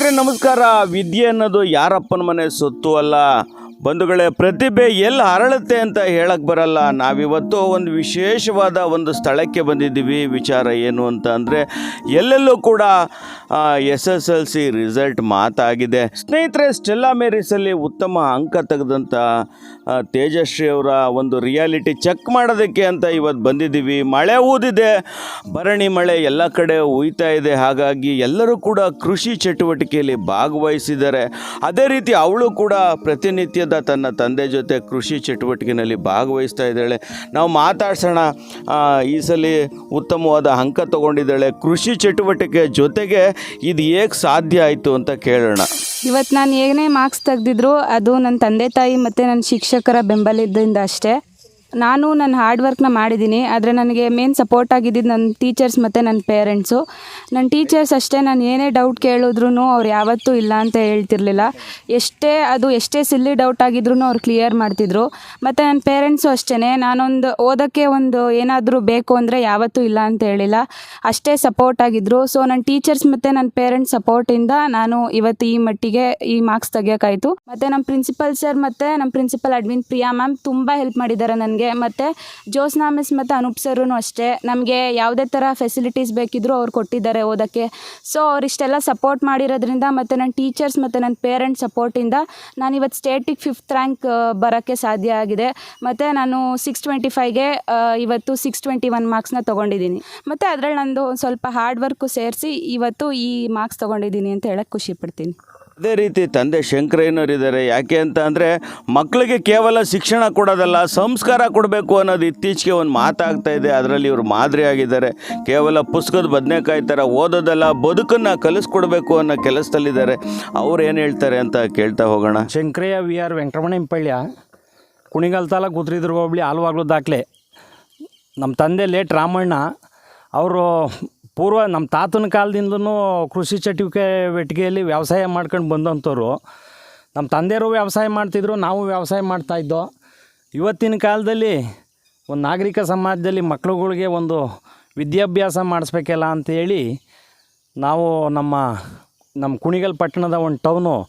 ಸ್ನೇಹಿತರೆ ನಮಸ್ಕಾರ. ವಿದ್ಯೆ ಅನ್ನೋದು ಯಾರಪ್ಪನ ಮನೆ? ಸೊತ್ತು ಅಲ್ಲ. ಬಂಧುಗಳೇ, ಪ್ರತಿಭೆ ಎಲ್ಲಿ ಅರಳುತ್ತೆ ಅಂತ ಹೇಳಕ್ ಬರಲ್ಲ. ನಾವಿವತ್ತು ಒಂದು ವಿಶೇಷವಾದ ಒಂದು ಸ್ಥಳಕ್ಕೆ ಬಂದಿದ್ದೀವಿ. ವಿಚಾರ ಏನು ಅಂತ ಅಂದರೆ, ಎಲ್ಲೆಲ್ಲೂ ಕೂಡ S S L C result ಮಾತಾಗಿದೆ. ಸ್ನೇಹಿತರೆ ಸ್ಟೆಲ್ಲಾ ಮೇರಿಸಲ್ಲಿ ಉತ್ತಮ ಅಂಕ ತೆಗೆದಂಥ ತೇಜಶ್ರೀ ಅವರ ಒಂದು ರಿಯಾಲಿಟಿ ಚೆಕ್ ಮಾಡೋದಕ್ಕೆ ಅಂತ ಇವತ್ತು ಬಂದಿದ್ದೀವಿ. ಮಳೆ ಊದಿದೆ, ಭರಣಿ ಮಳೆ ಎಲ್ಲ ಕಡೆ ಉಯ್ತಾ ಇದೆ. ಹಾಗಾಗಿ ಎಲ್ಲರೂ ಕೂಡ ಕೃಷಿ ಚಟುವಟಿಕೆಯಲ್ಲಿ ಭಾಗವಹಿಸಿದ್ದಾರೆ. ಅದೇ ರೀತಿ ಅವಳು ಕೂಡ ಪ್ರತಿನಿತ್ಯದ ತನ್ನ ತಂದೆ ಜೊತೆ ಕೃಷಿ ಚಟುವಟಿಕೆಯಲ್ಲಿ ಭಾಗವಹಿಸ್ತಾ ಇದ್ದಾಳೆ. ನಾವು ಮಾತಾಡ್ಸೋಣ. ಈ ಸಲ ಉತ್ತಮವಾದ ಅಂಕ ತಗೊಂಡಿದ್ದಾಳೆ. ಕೃಷಿ ಚಟುವಟಿಕೆ ಜೊತೆಗೆ ಇದು ಹೇಗೆ ಸಾಧ್ಯ ಆಯಿತು ಅಂತ ಕೇಳೋಣ. ಇವತ್ತು ನಾನು ಏನೇ ಮಾರ್ಕ್ಸ್ ತೆಗೆದಿದ್ರು ಅದು ನನ್ನ ತಂದೆ ತಾಯಿ ಮತ್ತು ನನ್ನ ಶಿಕ್ಷಕರ ಬೆಂಬಲದಿಂದ ಅಷ್ಟೇ. ನಾನು ನನ್ನ ಹಾರ್ಡ್ ವರ್ಕ್ನ ಮಾಡಿದ್ದೀನಿ, ಆದರೆ ನನಗೆ ಮೇನ್ ಸಪೋರ್ಟ್ ಆಗಿದ್ದಿದ್ದು ನನ್ನ ಟೀಚರ್ಸ್ ಮತ್ತು ನನ್ನ ಪೇರೆಂಟ್ಸು ನನ್ನ ಟೀಚರ್ಸ್ ಅಷ್ಟೇ, ನಾನು ಏನೇ ಡೌಟ್ ಕೇಳಿದ್ರು ಅವ್ರು ಯಾವತ್ತೂ ಇಲ್ಲ ಅಂತ ಹೇಳ್ತಿರ್ಲಿಲ್ಲ. ಎಷ್ಟೇ ಅದು ಎಷ್ಟೇ ಸಿಲ್ಲಿ ಡೌಟ್ ಆಗಿದ್ರೂ ಅವ್ರು ಕ್ಲಿಯರ್ ಮಾಡ್ತಿದ್ರು. ಮತ್ತು ನನ್ನ ಪೇರೆಂಟ್ಸು ಅಷ್ಟೇ ನಾನೊಂದು ಓದೋಕ್ಕೆ ಒಂದು ಏನಾದರೂ ಬೇಕು ಅಂದರೆ ಯಾವತ್ತೂ ಇಲ್ಲ ಅಂತ ಹೇಳಿಲ್ಲ. ಅಷ್ಟೇ ಸಪೋರ್ಟ್ ಆಗಿದ್ದರು ಸೊ ನನ್ನ ಟೀಚರ್ಸ್ ಮತ್ತು ನನ್ನ ಪೇರೆಂಟ್ಸ್ ಸಪೋರ್ಟಿಂದ ನಾನು ಇವತ್ತು ಈ ಮಟ್ಟಿಗೆ ಈ ಮಾರ್ಕ್ಸ್ ತೆಗಿಯೋಕ್ಕಾಯಿತು ಮತ್ತು ನಮ್ಮ ಪ್ರಿನ್ಸಿಪಲ್ ಸರ್ ಮತ್ತು ನಮ್ಮ ಪ್ರಿನ್ಸಿಪಲ್ ಅಡ್ವಿನ್ ಪ್ರಿಯಾ ಮ್ಯಾಮ್ ತುಂಬ ಹೆಲ್ಪ್ ಮಾಡಿದ್ದಾರೆ ನನಗೆ. ಮತ್ತು ಜೋಸ್ನಾ ಮಿಸ್ ಮತ್ತು ಅನೂಪ್ ಸರೂ ಅಷ್ಟೇ. ನಮಗೆ ಯಾವುದೇ ಥರ ಫೆಸಿಲಿಟೀಸ್ ಬೇಕಿದ್ದರೂ ಅವ್ರು ಕೊಟ್ಟಿದ್ದಾರೆ ಓದೋಕ್ಕೆ. ಸೊ ಅವರಿಷ್ಟೆಲ್ಲ ಸಪೋರ್ಟ್ ಮಾಡಿರೋದ್ರಿಂದ ಮತ್ತು ನನ್ನ ಟೀಚರ್ಸ್ ಮತ್ತು ನನ್ನ ಪೇರೆಂಟ್ಸ್ ಸಪೋರ್ಟಿಂದ ನಾನು ಇವತ್ತು ಸ್ಟೇಟಿಗೆ ಫಿಫ್ತ್ ರ್ಯಾಂಕ್ ಬರೋಕ್ಕೆ ಸಾಧ್ಯ ಆಗಿದೆ. ಮತ್ತು ನಾನು ಸಿಕ್ಸ್ ಟ್ವೆಂಟಿ ಫೈವ್ಗೆ ಇವತ್ತು ಸಿಕ್ಸ್ ಟ್ವೆಂಟಿ ಒನ್ ಮಾರ್ಕ್ಸ್ನ ತೊಗೊಂಡಿದ್ದೀನಿ. ಮತ್ತು ಅದರಲ್ಲಿ ನಂದು ಸ್ವಲ್ಪ ಹಾರ್ಡ್ ವರ್ಕು ಸೇರಿಸಿ ಇವತ್ತು ಈ ಮಾರ್ಕ್ಸ್ ತೊಗೊಂಡಿದ್ದೀನಿ ಅಂತ ಹೇಳಕ್ಕೆ ಖುಷಿ ಪಡ್ತೀನಿ. ಅದೇ ರೀತಿ ತಂದೆ ಶಂಕರಯ್ಯನವರಿದ್ದಾರೆ. ಯಾಕೆ ಅಂತ ಅಂದರೆ ಮಕ್ಕಳಿಗೆ ಕೇವಲ ಶಿಕ್ಷಣ ಕೊಡೋದಲ್ಲ, ಸಂಸ್ಕಾರ ಕೊಡಬೇಕು ಅನ್ನೋದು ಇತ್ತೀಚೆಗೆ ಒಂದು ಮಾತಾಗ್ತಾ ಇದೆ. ಅದರಲ್ಲಿ ಇವರು ಮಾದರಿ ಆಗಿದ್ದಾರೆ ಕೇವಲ ಪುಸ್ತಕದ ಬದನೆಕಾಯಿ ಥರ ಓದೋದಲ್ಲ, ಬದುಕನ್ನು ಕಲಿಸ್ಕೊಡ್ಬೇಕು ಅನ್ನೋ ಕೆಲಸದಲ್ಲಿದ್ದಾರೆ. ಅವ್ರು ಏನು ಹೇಳ್ತಾರೆ ಅಂತ ಕೇಳ್ತಾ ಹೋಗೋಣ. ಶಂಕರಯ್ಯ ವಿ ಆರ್ ವೆಂಕಟರಮಣ ಇಂಪಳ್ಯ, ಕುಣಿಗಲ್ ತಾಲೂಕು ಆಲ್ವಾಗ್ಲು ದಾಖಲೆ. ನಮ್ಮ ತಂದೆ ಲೇಟ್ ರಾಮಣ್ಣ, ಅವರು ಪೂರ್ವ ನಮ್ಮ ತಾತನ ಕಾಲದಿಂದಲೂ ಕೃಷಿ ಚಟುವಿಕೆ ವೆಟ್ಟಿಗೆಯಲ್ಲಿ ವ್ಯವಸಾಯ ಮಾಡ್ಕೊಂಡು ಬಂದಂಥವ್ರು. ನಮ್ಮ ತಂದೆಯವರು ವ್ಯವಸಾಯ ಮಾಡ್ತಿದ್ರು ನಾವು ವ್ಯವಸಾಯ ಮಾಡ್ತಾಯಿದ್ದೋ ಇವತ್ತಿನ ಕಾಲದಲ್ಲಿ ಒಂದು ನಾಗರಿಕ ಸಮಾಜದಲ್ಲಿ ಮಕ್ಳುಗಳಿಗೆ ಒಂದು ವಿದ್ಯಾಭ್ಯಾಸ ಮಾಡಿಸ್ಬೇಕಲ್ಲ ಅಂಥೇಳಿ ನಾವು ನಮ್ಮ ನಮ್ಮ ಕುಣಿಗಲ್ ಪಟ್ಟಣದ ಒಂದು ಟೌನು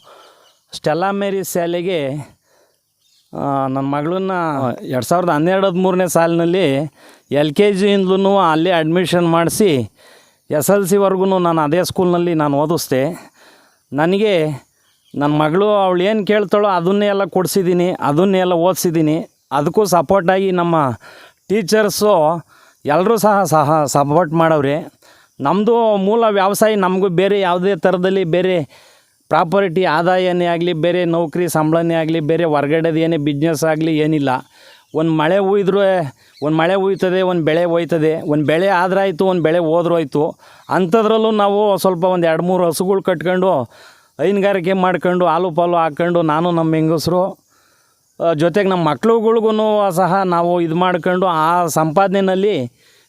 ಸ್ಟೆಲ್ಲಾ ಮೇರಿ ಶಾಲೆಗೆ ನನ್ನ ಮಗಳನ್ನ ಎರಡು ಸಾವಿರದ ಹನ್ನೆರಡು ಹದಿಮೂರನೇ ಸಾಲಿನಲ್ಲಿ ಎಲ್ ಕೆ ಜಿಯಿಂದಲೂ ಅಲ್ಲೇ ಅಡ್ಮಿಷನ್ ಮಾಡಿಸಿ ಎಸ್ ಎಲ್ ಸಿವರೆಗೂ ನಾನು ಅದೇ ಸ್ಕೂಲ್ನಲ್ಲಿ ನಾನು ಓದಿಸ್ದೆ. ನನಗೆ ನನ್ನ ಮಗಳು ಅವಳು ಏನು ಕೇಳ್ತಾಳೋ ಅದನ್ನೇ ಎಲ್ಲ ಕೊಡಿಸಿದ್ದೀನಿ, ಅದನ್ನೇ ಎಲ್ಲ ಓದಿಸಿದ್ದೀನಿ. ಅದಕ್ಕೂ ಸಪೋರ್ಟಾಗಿ ನಮ್ಮ ಟೀಚರ್ಸು ಎಲ್ಲರೂ ಸಹ ಸಹ ಸಪೋರ್ಟ್ ಮಾಡವ್ರೆ. ನಮ್ಮದು ಮೂಲ ವ್ಯವಸಾಯ ನಮಗೂ ಬೇರೆ ಯಾವುದೇ ಥರದಲ್ಲಿ ಬೇರೆ ಪ್ರಾಪರ್ಟಿ ಆದಾಯನೇ ಆಗಲಿ, ಬೇರೆ ನೌಕರಿ ಸಂಬಳನೇ ಆಗಲಿ, ಬೇರೆ ಹೊರ್ಗಡೆದು ಏನೇ ಬಿಸ್ನೆಸ್ ಆಗಲಿ ಏನಿಲ್ಲ. ಒಂದು ಮಳೆ ಹೂಯಿದ್ರೂ ಒಂದು ಮಳೆ ಹುಯ್ತದೆ ಒಂದು ಬೆಳೆ ಹೋಯ್ತದೆ ಒಂದು ಬೆಳೆ ಆದ್ರಾಯಿತು, ಒಂದು ಬೆಳೆ ಹೋದ್ರೂ ಆಯಿತು ಅಂಥದ್ರಲ್ಲೂ ನಾವು ಸ್ವಲ್ಪ ಒಂದು ಎರಡು ಮೂರು ಹಸುಗಳು ಕಟ್ಕೊಂಡು, ಹೈನುಗಾರಿಕೆ ಮಾಡ್ಕೊಂಡು, ಹಾಲು ಪಾಲು ಹಾಕ್ಕೊಂಡು ನಾನು ನಮ್ಮ ಹೆಂಗಸರು ಜೊತೆಗೆ ನಮ್ಮ ಮಕ್ಳುಗಳ್ಗೂ ಸಹ ನಾವು ಇದು ಮಾಡ್ಕೊಂಡು, ಆ ಸಂಪಾದನೆಯಲ್ಲಿ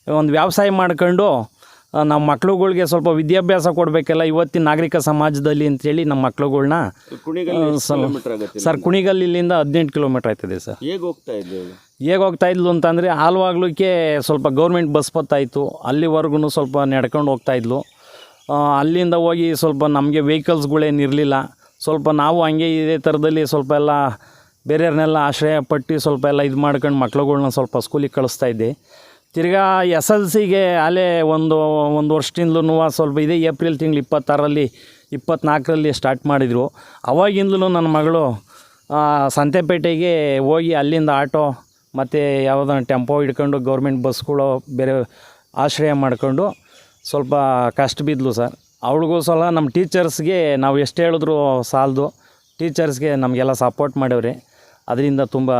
ಒಂದು ವ್ಯವಸಾಯ ಮಾಡ್ಕೊಂಡು ನಮ್ಮ ಮಕ್ಳುಗಳಿಗೆ ಸ್ವಲ್ಪ ವಿದ್ಯಾಭ್ಯಾಸ ಕೊಡಬೇಕಲ್ಲ ಇವತ್ತಿನ ನಾಗರಿಕ ಸಮಾಜದಲ್ಲಿ ಅಂತೇಳಿ ನಮ್ಮ ಮಕ್ಳುಗಳ್ನ ಸರ್ ಕುಣಿಗಲ್ ಇಲ್ಲಿಂದ ಹದಿನೆಂಟು ಕಿಲೋಮೀಟ್ರ್ ಆಯ್ತದೆ ಸರ್. ಹೇಗೆ ಹೋಗ್ತಾ ಇದ್ದೇವೆ ಹೇಗೆ ಹೋಗ್ತಾ ಇದ್ಲು ಅಂತಂದರೆ ಹಾಲ್ವಾಗ್ಲಿಕ್ಕೆ ಸ್ವಲ್ಪ ಗೌರ್ಮೆಂಟ್ ಬಸ್ ಬತ್ತಾಯಿತು. ಅಲ್ಲಿವರೆಗೂ ಸ್ವಲ್ಪ ನಡ್ಕೊಂಡು ಹೋಗ್ತಾ ಇದ್ಲು. ಅಲ್ಲಿಂದ ಹೋಗಿ ಸ್ವಲ್ಪ ನಮಗೆ ವೆಹಿಕಲ್ಸ್ಗಳೇನಿರಲಿಲ್ಲ ಸ್ವಲ್ಪ ನಾವು ಹಂಗೆ ಇದೇ ಥರದಲ್ಲಿ ಸ್ವಲ್ಪ ಎಲ್ಲ ಬೇರೆಯವ್ರನ್ನೆಲ್ಲ ಆಶ್ರಯ ಪಟ್ಟು ಸ್ವಲ್ಪ ಎಲ್ಲ ಇದು ಮಾಡ್ಕೊಂಡು ಮಕ್ಳುಗಳ್ನ ಸ್ವಲ್ಪ ಸ್ಕೂಲಿಗೆ ಕಳಿಸ್ತಾ ಇದ್ದೆ. ತಿರ್ಗಾ ಎಸ್ ಎಲ್ ಸಿಗೆ ಅಲ್ಲೇ ಒಂದು ಒಂದು ವರ್ಷದಿಂದಲೂ ಸ್ವಲ್ಪ ಇದೇ ಏಪ್ರಿಲ್ ತಿಂಗಳು ಇಪ್ಪತ್ತಾರರಲ್ಲಿ, ಇಪ್ಪತ್ನಾಲ್ಕರಲ್ಲಿ ಸ್ಟಾರ್ಟ್ ಮಾಡಿದರು. ಅವಾಗಿಂದಲೂ ನನ್ನ ಮಗಳು ಸಂತೆಪೇಟೆಗೆ ಹೋಗಿ ಅಲ್ಲಿಂದ ಆಟೋ ಮತ್ತು ಯಾವುದೋ ಟೆಂಪೋ ಹಿಡ್ಕೊಂಡು ಗೌರ್ಮೆಂಟ್ ಬಸ್ಗಳು ಬೇರೆ ಆಶ್ರಯ ಮಾಡಿಕೊಂಡು ಸ್ವಲ್ಪ ಕಷ್ಟ ಬಿದ್ದಲು ಸರ್. ಅವಳಿಗೂ ಸಲ ನಮ್ಮ ಟೀಚರ್ಸ್ಗೆ ನಾವು ಎಷ್ಟು ಹೇಳಿದ್ರು ಸಾಲದು. ಟೀಚರ್ಸ್ಗೆ ನಮಗೆಲ್ಲ ಸಪೋರ್ಟ್ ಮಾಡವ್ರೆ. ಅದರಿಂದ ತುಂಬ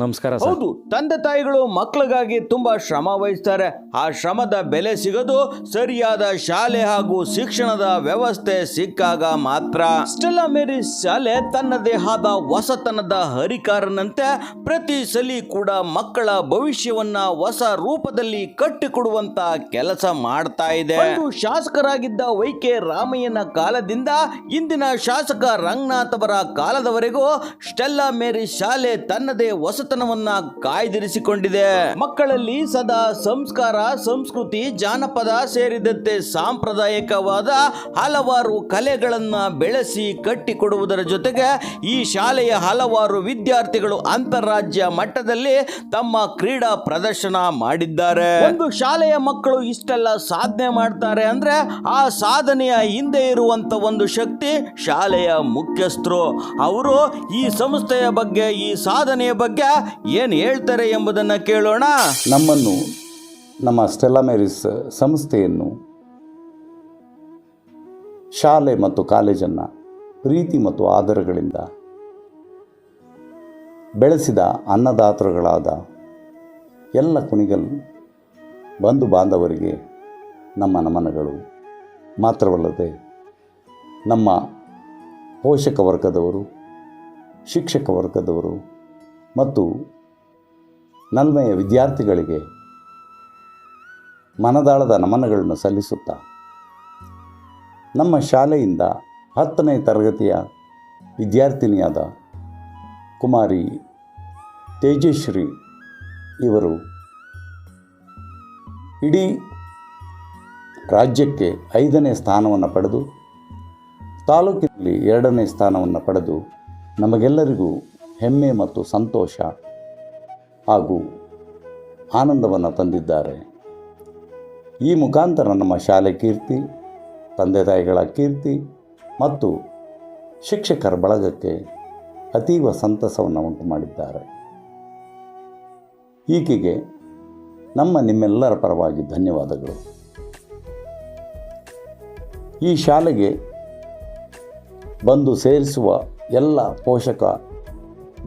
ನಮಸ್ಕಾರ ಸರ್. ಹೌದು, ತಂದೆ ತಾಯಿಗಳು ಮಕ್ಕಳಿಗಾಗಿ ತುಂಬಾ ಶ್ರಮ ವಹಿಸ್ತಾರೆ. ಆ ಶ್ರಮದ ಬೆಲೆ ಸಿಗೋದು ಸರಿಯಾದ ಶಾಲೆ ಹಾಗೂ ಶಿಕ್ಷಣದ ವ್ಯವಸ್ಥೆ ಸಿಕ್ಕಾಗ ಮಾತ್ರ. ಸ್ಟೆಲ್ಲಾ ಮೇರಿ ಶಾಲೆ ತನ್ನದೇ ಆದ ಹೊಸತನದ ಹರಿಕಾರನಂತೆ ಪ್ರತಿ ಸಲಿ ಕೂಡ ಮಕ್ಕಳ ಭವಿಷ್ಯವನ್ನ ಹೊಸ ರೂಪದಲ್ಲಿ ಕಟ್ಟಿಕೊಡುವಂತ ಕೆಲಸ ಮಾಡ್ತಾ ಇದೆ. ಶಾಸಕರಾಗಿದ್ದ ವೈ ಕೆ ರಾಮಯ್ಯನ ಕಾಲದಿಂದ ಇಂದಿನ ಶಾಸಕ ರಂಗನಾಥ್ ಅವರ ಕಾಲದವರೆಗೂ ಸ್ಟೆಲ್ಲಾ ಮೇರಿ ಶಾಲೆ ಶಾಲೆ ತನ್ನದೇ ಹೊಸತನವನ್ನ ಕಾಯ್ದಿರಿಸಿಕೊಂಡಿದೆ. ಮಕ್ಕಳಲ್ಲಿ ಸದಾ ಸಂಸ್ಕಾರ, ಸಂಸ್ಕೃತಿ, ಜಾನಪದ ಸೇರಿದಂತೆ ಸಾಂಪ್ರದಾಯಿಕವಾದ ಹಲವಾರು ಕಲೆಗಳನ್ನ ಬೆಳೆಸಿ ಕಟ್ಟಿಕೊಡುವುದರ ಜೊತೆಗೆ ಈ ಶಾಲೆಯ ಹಲವಾರು ವಿದ್ಯಾರ್ಥಿಗಳು ಅಂತಾರಾಜ್ಯ ಮಟ್ಟದಲ್ಲಿ ತಮ್ಮ ಕ್ರೀಡಾ ಪ್ರದರ್ಶನ ಮಾಡಿದ್ದಾರೆ. ಒಂದು ಶಾಲೆಯ ಮಕ್ಕಳು ಇಷ್ಟೆಲ್ಲ ಸಾಧನೆ ಮಾಡ್ತಾರೆ ಅಂದ್ರೆ ಆ ಸಾಧನೆಯ ಹಿಂದೆ ಇರುವಂತ ಒಂದು ಶಕ್ತಿ ಶಾಲೆಯ ಮುಖ್ಯಸ್ಥರು. ಅವರು ಈ ಸಂಸ್ಥೆಯ ಬಗ್ಗೆ ಈ ಸಾಧನೆಯ ಬಗ್ಗೆ ಏನು ಹೇಳ್ತಾರೆ ಎಂಬುದನ್ನು ಕೇಳೋಣ. ನಮ್ಮನ್ನು, ನಮ್ಮ ಸ್ಟೆಲ್ಲಾ ಮೇರಿಸ್ ಸಂಸ್ಥೆಯನ್ನು, ಶಾಲೆ ಮತ್ತು ಕಾಲೇಜನ್ನು ಪ್ರೀತಿ ಮತ್ತು ಆದರಗಳಿಂದ ಬೆಳೆಸಿದ ಅನ್ನದಾತರುಗಳಾದ ಎಲ್ಲ ಕುಣಿಗಲ್ ಬಂಧು ಬಾಂಧವರಿಗೆ ನಮ್ಮ ನಮನಗಳು. ಮಾತ್ರವಲ್ಲದೆ ನಮ್ಮ ಪೋಷಕ ವರ್ಗದವರು ಶಿಕ್ಷಕ ವರ್ಗದವರು ಮತ್ತು ನಲ್ಮೆಯ ವಿದ್ಯಾರ್ಥಿಗಳಿಗೆ ಮನದಾಳದ ನಮನಗಳನ್ನು ಸಲ್ಲಿಸುತ್ತಾ ನಮ್ಮ ಶಾಲೆಯಿಂದ ಹತ್ತನೇ ತರಗತಿಯ ವಿದ್ಯಾರ್ಥಿನಿಯಾದ ಕುಮಾರಿ ತೇಜಶ್ರೀ ಇವರು ಇಡೀ ರಾಜ್ಯಕ್ಕೆ ಐದನೇ ಸ್ಥಾನವನ್ನು ಪಡೆದು ತಾಲೂಕಿನಲ್ಲಿ ಎರಡನೇ ಸ್ಥಾನವನ್ನು ಪಡೆದು ನಮಗೆಲ್ಲರಿಗೂ ಹೆಮ್ಮೆ ಮತ್ತು ಸಂತೋಷ ಹಾಗೂ ಆನಂದವನ್ನು ತಂದಿದ್ದಾರೆ. ಈ ಮುಖಾಂತರ ನಮ್ಮ ಶಾಲೆ ಕೀರ್ತಿ, ತಂದೆ ತಾಯಿಗಳ ಕೀರ್ತಿ ಮತ್ತು ಶಿಕ್ಷಕರ ಬಳಗಕ್ಕೆ ಅತೀವ ಸಂತಸವನ್ನು ಉಂಟು ಮಾಡಿದ್ದಾರೆ. ಈಕೆಗೆ ನಮ್ಮ ನಿಮ್ಮೆಲ್ಲರ ಪರವಾಗಿ ಧನ್ಯವಾದಗಳು. ಈ ಶಾಲೆಗೆ ಬಂದು ಸೇರಿಸುವ ಎಲ್ಲ ಪೋಷಕ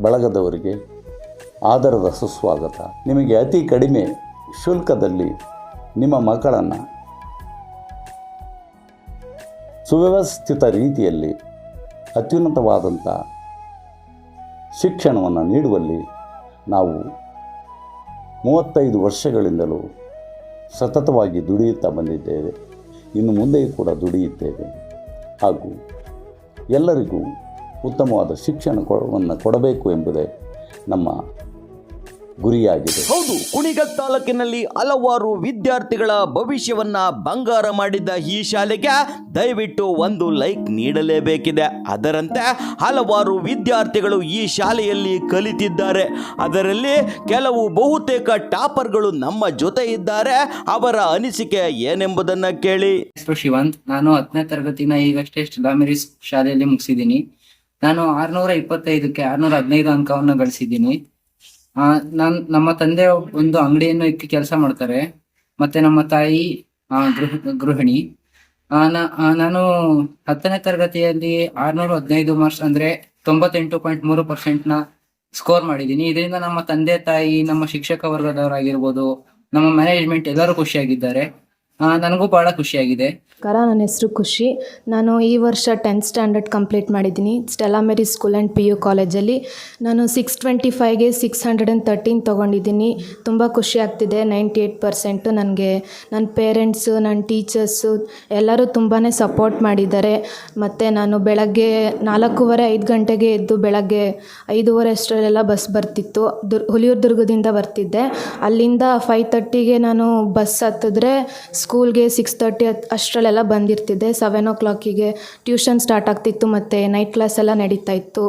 ಬಳಗದವರಿಗೆ ಆದರದ ಸುಸ್ವಾಗತ. ನಿಮಗೆ ಅತಿ ಕಡಿಮೆ ಶುಲ್ಕದಲ್ಲಿ ನಿಮ್ಮ ಮಕ್ಕಳನ್ನು ಸುವ್ಯವಸ್ಥಿತ ರೀತಿಯಲ್ಲಿ ಅತ್ಯುನ್ನತವಾದಂಥ ಶಿಕ್ಷಣವನ್ನು ನೀಡುವಲ್ಲಿ ನಾವು ಮೂವತ್ತೈದು ವರ್ಷಗಳಿಂದಲೂ ಸತತವಾಗಿ ದುಡಿಯುತ್ತಾ ಬಂದಿದ್ದೇವೆ. ಇನ್ನು ಮುಂದೆಯೂ ಕೂಡ ದುಡಿಯುತ್ತೇವೆ. ಹಾಗೂ ಎಲ್ಲರಿಗೂ ಉತ್ತಮವಾದ ಶಿಕ್ಷಣ ಕೊಡವನ್ನು ಕೊಡಬೇಕು ಎಂಬುದೇ ನಮ್ಮ ಗುರಿಯಾಗಿದೆ. ಹೌದು ಕುಣಿಗಲ್ ತಾಲೂಕಿನಲ್ಲಿ ಹಲವಾರು ವಿದ್ಯಾರ್ಥಿಗಳ ಭವಿಷ್ಯವನ್ನ ಬಂಗಾರ ಮಾಡಿದ್ದ ಈ ಶಾಲೆಗೆ ದಯವಿಟ್ಟು ಒಂದು ಲೈಕ್ ನೀಡಲೇಬೇಕಿದೆ. ಅದರಂತೆ ಹಲವಾರು ವಿದ್ಯಾರ್ಥಿಗಳು ಈ ಶಾಲೆಯಲ್ಲಿ ಕಲಿತಿದ್ದಾರೆ. ಅದರಲ್ಲಿ ಕೆಲವು ಬಹುತೇಕ ಟಾಪರ್ಗಳು ನಮ್ಮ ಜೊತೆ ಇದ್ದಾರೆ. ಅವರ ಅನಿಸಿಕೆ ಏನೆಂಬುದನ್ನ ಕೇಳಿ. ಶಿವಂತ್ ನಾನು ಹತ್ತನೇ ತರಗತಿನ ಈಗಷ್ಟೇ ಶಾಲೆಯಲ್ಲಿ ಮುಗಿಸಿದ್ದೀನಿ. ನಾನು ಆರ್ನೂರ ಇಪ್ಪತ್ತೈದಕ್ಕೆ ಆರ್ನೂರ ಹದಿನೈದು ಅಂಕವನ್ನು ಗಳಿಸಿದ್ದೀನಿ. ಆ, ನಾನ್ ನಮ್ಮ ತಂದೆ ಒಂದು ಅಂಗಡಿಯನ್ನು ಇಕ್ಕಿ ಕೆಲಸ ಮಾಡ್ತಾರೆ. ಮತ್ತೆ ನಮ್ಮ ತಾಯಿ ಗೃಹ ಗೃಹಿಣಿ. ನಾನು ಹತ್ತನೇ ತರಗತಿಯಲ್ಲಿ ಆರ್ನೂರ ಹದಿನೈದು ಮಾರ್ಕ್ಸ್ ಅಂದ್ರೆ ತೊಂಬತ್ತೆಂಟು ಪಾಯಿಂಟ್ ಮೂರು ಪರ್ಸೆಂಟ್ನ ಸ್ಕೋರ್ ಮಾಡಿದ್ದೀನಿ. ಇದರಿಂದ ನಮ್ಮ ತಂದೆ ತಾಯಿ ನಮ್ಮ ಶಿಕ್ಷಕ ವರ್ಗದವರಾಗಿರ್ಬೋದು ನಮ್ಮ ಮ್ಯಾನೇಜ್ಮೆಂಟ್ ಎಲ್ಲರೂ ಖುಷಿಯಾಗಿದ್ದಾರೆ. ನನಗೂ ಬಹಳ ಖುಷಿಯಾಗಿದೆ. ಕರ, ನನ್ನ ಹೆಸರು ಖುಷಿ. ನಾನು ಈ ವರ್ಷ ಟೆಂತ್ ಸ್ಟ್ಯಾಂಡರ್ಡ್ ಕಂಪ್ಲೀಟ್ ಮಾಡಿದ್ದೀನಿ. Stella Mary school and P U ಕಾಲೇಜಲ್ಲಿ ನಾನು ಸಿಕ್ಸ್ ಟ್ವೆಂಟಿ ಫೈವ್ಗೆ ಸಿಕ್ಸ್ ಹಂಡ್ರೆಡ್ ಆ್ಯಂಡ್ ತರ್ಟೀನ್ ತೊಗೊಂಡಿದ್ದೀನಿ. ತುಂಬ ಖುಷಿ ಆಗ್ತಿದೆ. ನೈಂಟಿ ಏಯ್ಟ್ ಪರ್ಸೆಂಟು ನನಗೆ ನನ್ನ ಪೇರೆಂಟ್ಸು ನನ್ನ ಟೀಚರ್ಸು ಎಲ್ಲರೂ ತುಂಬಾ ಸಪೋರ್ಟ್ ಮಾಡಿದ್ದಾರೆ. ಮತ್ತು ನಾನು ಬೆಳಗ್ಗೆ ನಾಲ್ಕೂವರೆ, ಐದು ಗಂಟೆಗೆ ಎದ್ದು ಬೆಳಗ್ಗೆ ಐದೂವರೆ ಅಷ್ಟರಲ್ಲೆಲ್ಲ ಬಸ್ ಬರ್ತಿತ್ತು. ದುರ್, ಹುಲಿಯೂರು ದುರ್ಗದಿಂದ ಬರ್ತಿದ್ದೆ. ಅಲ್ಲಿಂದ ಫೈವ್ ತರ್ಟಿಗೆ ನಾನು ಬಸ್ ಹತ್ತಿದ್ರೆ ಸ್ಕೂಲ್ಗೆ ಸಿಕ್ಸ್ ತರ್ಟಿ ಅಷ್ಟರಲ್ಲೆಲ್ಲ ಬಂದಿರ್ತಿದ್ದೆ. ಸೆವೆನ್ ಓ ಕ್ಲಾಕಿಗೆ ಟ್ಯೂಷನ್ ಸ್ಟಾರ್ಟ್ ಆಗ್ತಿತ್ತು ಮತ್ತು ನೈಟ್ ಕ್ಲಾಸ್ ಎಲ್ಲ ನಡೀತಾ ಇತ್ತು.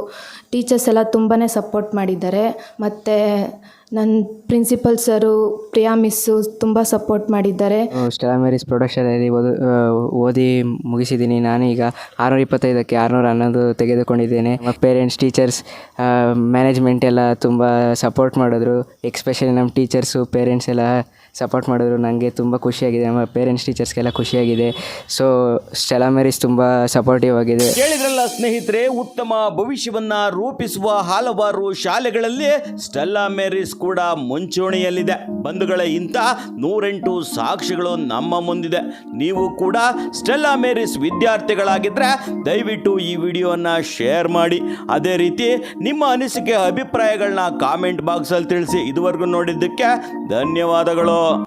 ಟೀಚರ್ಸ್ ಎಲ್ಲ ತುಂಬಾ ಸಪೋರ್ಟ್ ಮಾಡಿದ್ದಾರೆ. ಮತ್ತು ನನ್ನ ಪ್ರಿನ್ಸಿಪಲ್ ಸರು ಪ್ರಿಯಾ ಮಿಸ್ಸು ತುಂಬ ಸಪೋರ್ಟ್ ಮಾಡಿದ್ದಾರೆ. ಸ್ಟೆಲಾ ಮೇರಿಸ್ ಪ್ರೊಡಕ್ಷನಲ್ಲಿ ಓದು ಓದಿ ಮುಗಿಸಿದ್ದೀನಿ. ನಾನೀಗ ಆರುನೂರ ಇಪ್ಪತ್ತೈದಕ್ಕೆ ಆರುನೂರ ಹನ್ನೊಂದು ತೆಗೆದುಕೊಂಡಿದ್ದೇನೆ. ಪೇರೆಂಟ್ಸ್ ಟೀಚರ್ಸ್ ಮ್ಯಾನೇಜ್ಮೆಂಟ್ ಎಲ್ಲ ತುಂಬ ಸಪೋರ್ಟ್ ಮಾಡಿದ್ರು. ಎಕ್ಸ್ಪೆಷಲಿ ನಮ್ಮ ಟೀಚರ್ಸು ಪೇರೆಂಟ್ಸ್ ಎಲ್ಲ ಸಪೋರ್ಟ್ ಮಾಡಿದ್ರು. ನನಗೆ ತುಂಬ ಖುಷಿಯಾಗಿದೆ. ನಮ್ಮ ಪೇರೆಂಟ್ಸ್ ಟೀಚರ್ಸ್ಗೆಲ್ಲ ಖುಷಿಯಾಗಿದೆ. ಸೊ ಸ್ಟೆಲಾ ಮೇರಿಸ್ ತುಂಬ ಸಪೋರ್ಟಿವ್ ಆಗಿದೆ. ಕೇಳಿದ್ರಲ್ಲ ಸ್ನೇಹಿತರೆ ಉತ್ತಮ ಭವಿಷ್ಯವನ್ನು ರೂಪಿಸುವ ಹಲವಾರು ಶಾಲೆಗಳಲ್ಲಿ ಸ್ಟೆಲ್ಲಾ ಮೇರಿಸ್ ಕೂಡ ಮುಂಚೂಣಿಯಲ್ಲಿದೆ. ಬಂಧುಗಳೇ, ಇಂಥ ನೂರೆಂಟು ಸಾಕ್ಷಿಗಳು ನಮ್ಮ ಮುಂದಿದೆ. ನೀವು ಕೂಡ ಸ್ಟೆಲ್ಲಾ ಮೇರಿಸ್ ವಿದ್ಯಾರ್ಥಿಗಳಾಗಿದ್ದರೆ ದಯವಿಟ್ಟು ಈ ವಿಡಿಯೋನ ಶೇರ್ ಮಾಡಿ. ಅದೇ ರೀತಿ ನಿಮ್ಮ ಅನಿಸಿಕೆ ಅಭಿಪ್ರಾಯಗಳನ್ನ ಕಾಮೆಂಟ್ ಬಾಕ್ಸಲ್ಲಿ ತಿಳಿಸಿ. ಇದುವರೆಗೂ ನೋಡಿದ್ದಕ್ಕೆ ಧನ್ಯವಾದಗಳು.